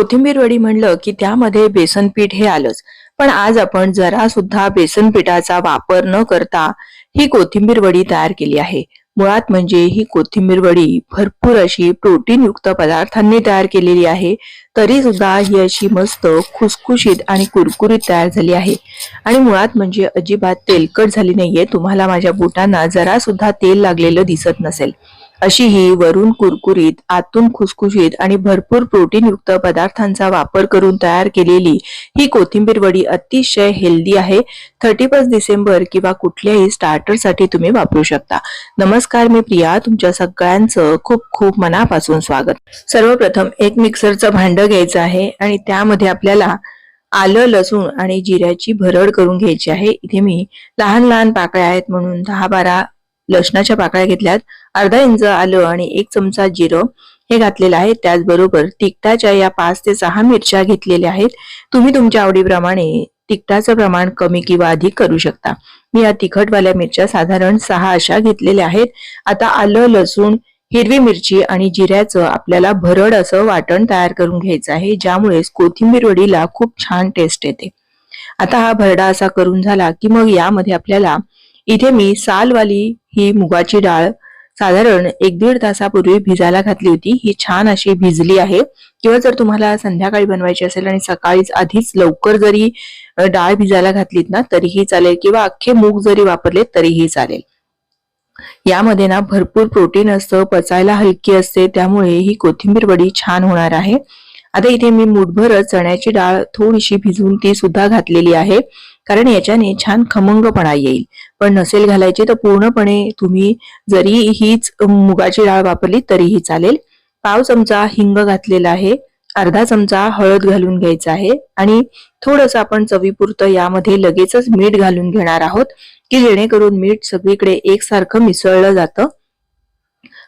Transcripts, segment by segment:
कोथिंबीर वडी म्हणलं की त्यामध्ये बेसन पीठ हे आलंच. पण आज आपण जरा सुद्धा बेसन पिठाचा वापर न करता ही कोथिंबीर वडी तयार केली आहे. मुळात म्हणजे ही कोथिंबीर वडी भरपूर अशी प्रोटीन युक्त पदार्थांनी तयार केलेली आहे. तरी सुद्धा ही अशी मस्त खुसखुशीत आणि कुरकुरीत तयार झाली आहे. आणि मुळात म्हणजे अजिबात तेलकट झाली नाहीये. तुम्हाला माझ्या बोटांना जरा सुद्धा तेल लागलेलं दिसत नसेल. अशी ही वरून कुरकुरीत आतून खुसखुशीत आणि भरपूर प्रोटीन युक्त पदार्थांचा वापर करून तयार केलेली ही कोथिंबीर वडी अतिशय हेल्दी आहे. थर्टी फर्स्ट डिसेंबर किंवा कुठल्याही स्टार्टरसाठी तुम्ही वापरू शकता. नमस्कार मी प्रिया. तुमच्या सगळ्यांचं खूप खूप मनापासून स्वागत. सर्वप्रथम एक मिक्सरचं भांड घ्यायचं आहे आणि त्यामध्ये आपल्याला आलं लसूण आणि जिऱ्याची भरड करून घ्यायची आहे. इथे मी लहान लहान पाकळ्या आहेत म्हणून दहा बारा लसणाच्या पाकळ्या घेतल्यात. अर्धा इंच आलं आणि एक चमचा जिरं हे घातलेलं आहे. त्याचबरोबर तिखटाच्या या पाच ते सहा मिरच्या घेतलेल्या आहेत. तुम्ही तुमच्या आवडीप्रमाणे तिखटाचं प्रमाण कमी किंवा अधिक करू शकता. मी या तिखटवाल्या मिरच्या साधारण सहा अशा घेतलेल्या आहेत. आता आलं लसूण हिरवी मिरची आणि जिऱ्याचं आपल्याला भरड असं वाटण तयार करून घ्यायचं आहे. ज्यामुळे कोथिंबीर वडीला खूप छान टेस्ट येते. आता हा भरडा असा करून झाला की मग यामध्ये आपल्याला इथे मी सालवाली ही मुगाची डाळ साधारण एक दीड तासापूर्वी भिजायला घातली होती. ही छान अशी भिजली आहे. किंवा जर तुम्हाला संध्याकाळी बनवायची असेल आणि सकाळीच आधीच लवकर जरी डाळ भिजायला घातलीत ना तरीही चालेल किंवा अख्खे मूग जरी वापरले तरीही चालेल. यामध्ये ना भरपूर प्रोटीन असतं पचायला हलकी असते त्यामुळे ही कोथिंबीर वडी छान होणार आहे. आता इथे मी मुठभर चण्याची डाळ थोडीशी भिजवून ती सुद्धा घातलेली आहे. कारण याच्याने छान खमंगपणा येईल. पण नसेल घालायची तर पूर्णपणे तुम्ही जरी हीच मुगाची डाळ वापरली तरीही चालेल. पाव चमचा हिंग घातलेला आहे. अर्धा चमचा हळद घालून घ्यायचा आहे. आणि थोडस आपण चवीपुरतं यामध्ये लगेचच मीठ घालून घेणार आहोत की जेणेकरून मीठ सगळीकडे एकसारखं मिसळलं जातं.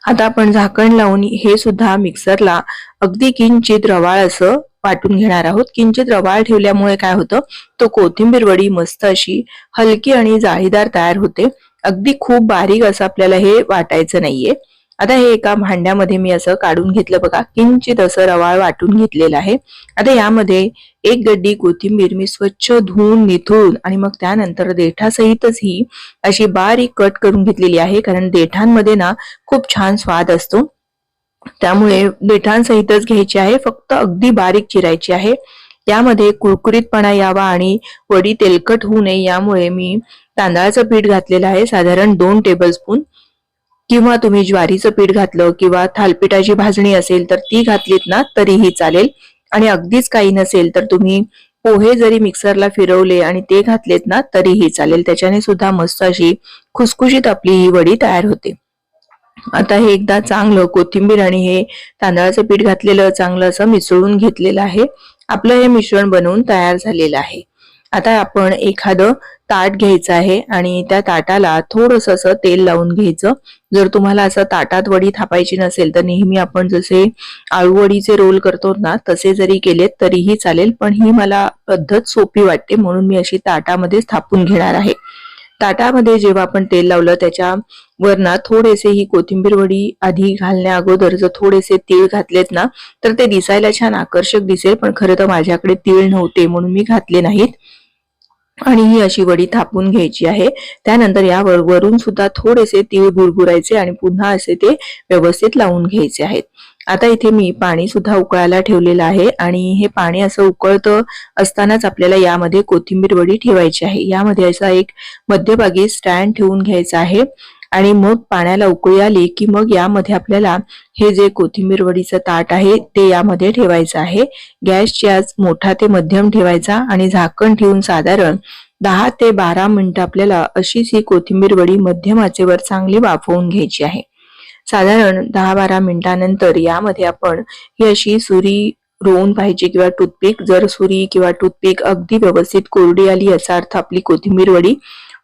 आता आपण झाकण लावून हे सुद्धा मिक्सरला अगदी किंचित रवाळ असं वाटून घेणार आहोत. किंचित रवाळ ठेवल्यामुळे काय होतं? तो कोथिंबीर वडी मस्त अशी हलकी आणि जाळीदार तयार होते. अगदी खूप बारीक असं आपल्याला हे वाटायचं नाहीये. आता हे एका भांड्यामध्ये मी असं काढून घेतलं बघा. किंचित असं रवाळ वाटून घेतलेलं आहे. आता यामध्ये एक गड्डी कोथिंबीर मी स्वच्छ धुवून निथळून आणि मग त्यानंतर देठासहितच ही अशी बारीक कट करून घेतलेली आहे. कारण देठांमध्ये ना खूप छान स्वाद असतो. त्यामुळे देठांसहितच घ्यायची आहे. फक्त अगदी बारीक चिरायची आहे. यामध्ये कुरकुरीतपणा यावा आणि वडी तेलकट होऊ नये यामुळे मी तांदळाचं पीठ घातलेलं आहे. साधारण दोन टेबलस्पून किंवा तुम्ही ज्वारीचं पीठ घातलं किंवा थालपिठाची भाजणी असेल तर ती घातलीत ना तरीही चालेल. आणि अगदीच काही नसेल तर तुम्ही पोहे जरी मिक्सरला फिरवले आणि ते घातलेत ना तरीही चालेल. त्याच्याने सुद्धा मस्त अशी खुसखुशीत आपली ही वडी तयार होते. आता हे एकदा चांगलं कोथिंबीर आणि हे तांदळाचं पीठ घातलेलं चांगलं असं मिसळून घेतलेलं आहे. आपलं हे मिश्रण बनवून तयार झालेलं आहे. आता आपण एखादं ताट घ्यायचं आहे आणि त्या ताटाला थोडस असं तेल लावून घ्यायचं. जर तुम्हाला असं ताटात वडी थापायची नसेल तर नेहमी आपण जसे आळूवडीचे रोल करतो ना तसे जरी केलेत तरीही चालेल पण ही मला पद्धत सोपी वाटते म्हणून मी अशी ताटामध्येच थापून घेणार आहे. ताटामध्ये जेव्हा आपण तेल लावलं त्याच्या वरना थोडेसे ही कोथिंबीर वडी आधी घालण्या अगोदर जर थोडेसे तीळ घातलेत ना तर ते दिसायला छान आकर्षक दिसेल पण खरं तर माझ्याकडे तीळ नव्हते म्हणून मी घातले नाहीत. आणि ही अशी वडी थापून घ्यायची आहे. त्यानंतर यावर वरून सुद्धा थोडेसे तीळ भुरभुरायचे आणि पुन्हा असे ते व्यवस्थित लावून घ्यायचे आहेत. आता इथे मी पाणी सुद्धा उकळायला ठेवलेलं आहे आणि हे पाणी असं उकळतं असतानाच आपल्याला यामध्ये कोथिंबीर वडी ठेवायची आहे. यामध्ये असा एक मध्यभागी स्टँड ठेवून घ्यायचा आहे. आणि मग पाण्याला उकळी आली की मग यामध्ये आपल्याला हे जे कोथिंबीर वडीचं ताट आहे ते यामध्ये ठेवायचं आहे. गॅसची आज मोठा ते मध्यम ठेवायचा आणि झाकण ठेवून साधारण दहा ते बारा मिनिटं आपल्याला अशीच ही कोथिंबीर वडी मध्यम आचेवर चांगली वाफवून घ्यायची आहे. साधारण दहा बारा मिनिटानंतर यामध्ये आपण ही अशी सुरी रोवून पाहिजे किंवा टूथपिक जर सुरी किंवा टूथपिक अगदी व्यवस्थित कोरडी आली याचा अर्थ आपली कोथिंबीर वडी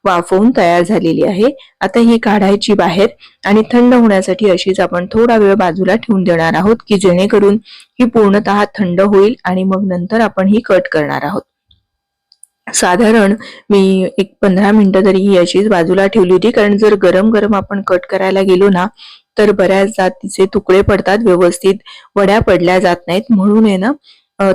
वाफवून तयार झालेली आहे. आता ही काढायची बाहेर आणि थंड होण्यासाठी अशीच आपण थोडा वेळ बाजूला ठेवून देणार आहोत की जेणेकरून ही पूर्णतः थंड होईल आणि मग नंतर आपण ही कट करणार आहोत. साधारण मी एक पंधरा मिनिटं तरी ही अशीच बाजूला ठेवली होती. कारण जर गरम गरम आपण कट करायला गेलो ना तर बऱ्याचदा तिचे तुकडे पडतात व्यवस्थित वड्या पडल्या जात नाहीत. म्हणून आहे ना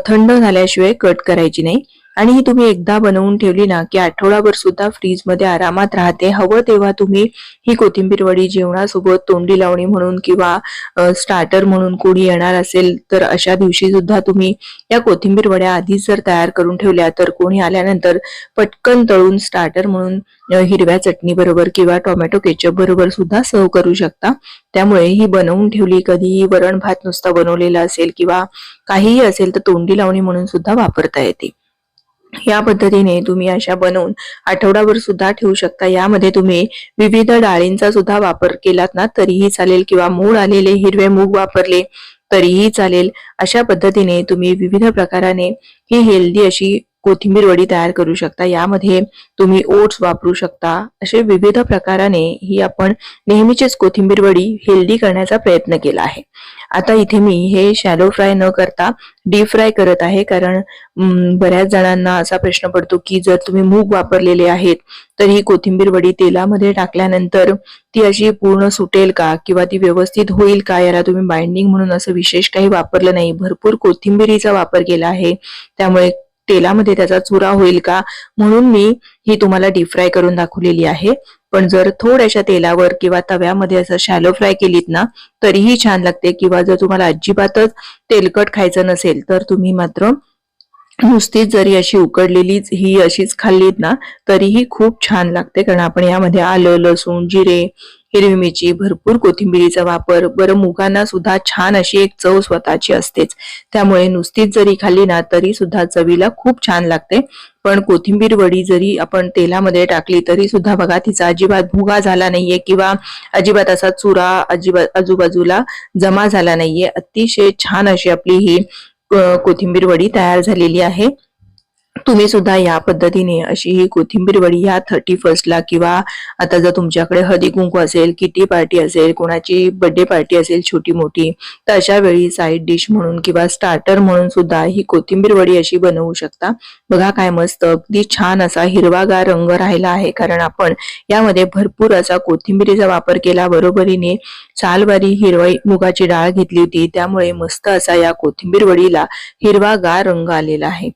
थंड झाल्याशिवाय कट करायची नाही. आणि ही तुम्ही एकदा बनवून ठेवली ना की आठवडाभर सुद्धा फ्रीजमध्ये आरामात राहते. हवं तेव्हा तुम्ही ही कोथिंबीर वडी जेवणासोबत तोंडी लावणी म्हणून किंवा स्टार्टर म्हणून कोणी येणार असेल तर अशा दिवशी सुद्धा तुम्ही या कोथिंबीर वड्या आधीच जर तयार करून ठेवल्या तर कोणी आल्यानंतर पटकन तळून स्टार्टर म्हणून हिरव्या चटणी बरोबर किंवा टोमॅटो केचप बरोबर सुद्धा सर्व करू शकता. त्यामुळे ही बनवून ठेवली कधीही वरण भात नुसता बनवलेला असेल किंवा काहीही असेल तर तोंडी लावणी म्हणून सुद्धा वापरता येते. या पद्धतीने तुम्ही अशा बनवून आठवडाभर सुद्धा ठेवू शकता. यामध्ये तुम्ही विविध डाळींचा सुद्धा वापर केलात ना तरीही चालेल किंवा मूळ आलेले हिरवे मूग वापरले तरीही चालेल. अशा पद्धतीने तुम्ही विविध प्रकाराने ही हेल्दी अशी कोथिंबीर वडी तयार करू शकता. यामध्ये तुम्ही ओट्स वापरू शकता. असे विविध प्रकाराने ही आपण नेहमीचीच कोथिंबीर वडी हेल्दी करण्याचा प्रयत्न केला आहे. आता इथे मी हे शॅलो फ्राय न करता डीप फ्राय करत आहे. कारण बऱ्याच जणांना असा प्रश्न पडतो की जर तुम्ही मूग वापरलेले आहेत तर ही कोथिंबीर वडी तेलामध्ये टाकल्यानंतर ती अशी पूर्ण सुटेल का? किंवा ती व्यवस्थित होईल का? याला तुम्ही बाइंडिंग म्हणून असं विशेष काही वापरलं नाही. भरपूर कोथिंबीरीचा वापर केला आहे. त्यामुळे तेलामध्ये त्याचा चुरा होईल का? म्हणून मी ही तुम्हाला डीप फ्राय करून दाखवलेली आहे. पण जर थोड्याशा तेलावर किंवा तव्यामध्ये असं शॅलो फ्राय केलीत ना तरीही छान लागते. किंवा जर तुम्हाला अजिबातच तेलकट खायचं नसेल तर तुम्ही मात्र नुसतीच जरी अशी उकडलेलीच ही अशीच खाल्लीत ना तरीही खूप छान लागते. कारण आपण यामध्ये आलं लसूण जिरे हिरवी मिरची भरपूर कोथिंबिरीचा वापर बरं मुगांना सुद्धा छान अशी एक चव स्वतःची असतेच. त्यामुळे नुसतीच जरी खाल्ली ना तरी सुद्धा चवीला खूप छान लागते. पण कोथिंबीर वडी जरी आपण तेलामध्ये टाकली तरी सुद्धा बघा तिचा अजिबात भुगा झाला नाहीये किंवा अजिबात असा चुरा अजिबात आजूबाजूला जमा झाला नाहीये. अतिशय छान अशी आपली ही कोथिंबीर वडी तयार झालेली आहे. तुम्ही सुद्धा या पद्धतीने अशी ही कोथिंबीर वडी या थर्टी फर्स्टला किंवा आता जर तुमच्याकडे हळदी कुंकू असेल किटी पार्टी असेल कोणाची बर्थडे पार्टी असेल छोटी मोठी तर अशा वेळी साईड डिश म्हणून किंवा स्टार्टर म्हणून सुद्धा ही कोथिंबीर वडी अशी बनवू शकता. बघा काय मस्त अगदी छान असा हिरवागार रंग राहिला आहे. कारण आपण यामध्ये भरपूर असा कोथिंबीरीचा वापर केला. बरोबरीने सालवारी हिरवाई मुगाची डाळ घेतली होती. त्यामुळे मस्त असा या कोथिंबीर वडीला हिरवागार रंग आलेला आहे.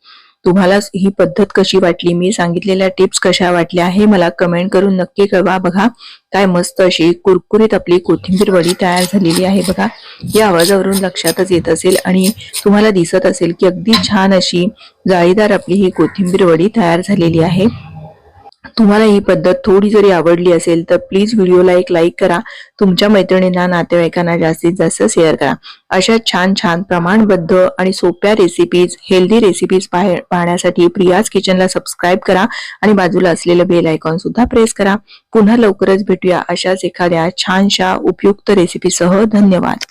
तुम्हाला ही पद्धत कशी वाटली? मी सांगितलेल्या टिप्स कशा वाटल्या हे मला कमेंट करून नक्की कळवा बघा. काय मस्त अशी कुरकुरीत आपली कोथिंबीर वडी तयार झालेली आहे बघा. या आवाजावरून लक्षातच येत असेल आणि तुम्हाला दिसत असेल की अगदी छान अशी जाळीदार आपली ही कोथिंबीर वडी तयार झालेली आहे. तुम्हाला ही पद्धत थोडी जरी आवडली असेल तर प्लीज व्हिडिओला एक लाईक करा. तुमच्या मैत्रिणींना नातेवाईकांना जास्तीत जास्त शेअर करा. अशा छान छान प्रमाणबद्ध आणि सोप्या रेसिपीज हेल्दी रेसिपीज पाहण्यासाठी प्रियाज किचनला सबस्क्राईब करा आणि बाजूला असलेलं बेल आयकॉन सुद्धा प्रेस करा. पुन्हा लवकरच भेटूया अशाच एखाद्या छानशा उपयुक्त रेसिपीसह धन्यवाद.